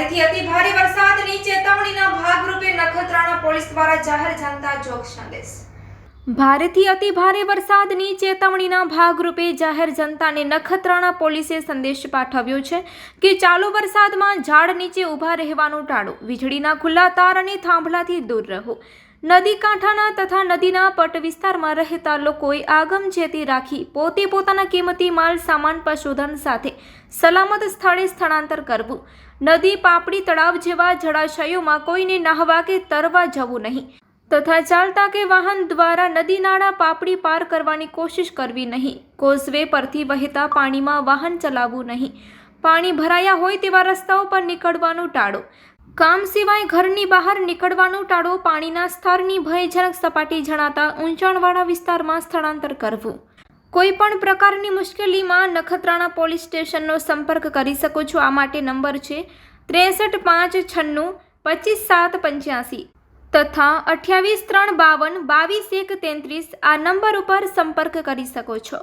ભારેથી અતિ ભારે વરસાદની ચેતવણીના ભાગરૂપે નખત્રાણા પોલીસ દ્વારા જાહેર જનતા જોગ સંદેશ. ભારેથી અતિ ભારે વરસાદની ચેતવણીના ભાગરૂપે જાહેર જનતાને નખત્રાણા પોલીસે સંદેશ પાઠવ્યો છે કે ચાલો વરસાદમાં ઝાડ નીચે ઊભા રહેવાનું ટાળો. વીજળીના ખુલ્લા તાર અને થાંભલાથી દૂર રહો. નદી કાંઠાના તથા નદીના પટ વિસ્તારમાં રહેતા લોકોએ આગમચેતી રાખી પોતે પોતાના કિંમતી માલ સામાન પશુધન સાથે સલામત સ્થળે સ્થળાંતર કરવું. નદી પાપડી તળાવ જેવા જળાશયોમાં કોઈને નાહવા કે તરવા જવું નહીં. તથા ચાલતા કે વાહન દ્વારા નદી નાળા પાપડી પાર કરવાની કોશિશ કરવી નહીં. કોઝવે પરથી વહેતા પાણીમાં વાહન ચલાવવું નહીં. પાણી ભરાયા હોય તેવા રસ્તાઓ પર નીકળવાનું ટાળો. કામ સિવાય ઘરની બહાર નીકળવાનું ટાળો પાણીના સ્તરની ભયજનક સપાટી જણાતા ઊંચાણવાળા વિસ્તારમાં સ્થળાંતર કરવું. કોઈ પણ પ્રકારની મુશ્કેલીમાં નખત્રાણા પોલીસ સ્ટેશનનો સંપર્ક કરી શકો છો. આ માટે નંબર છે ત્રેસઠ પાંચ છન્નું પચીસ સાત પંચ્યાસી તથા અઠ્યાવીસ ત્રણ બાવન બાવીસ એક તેત્રીસ આ નંબર ઉપર સંપર્ક કરી શકો છો.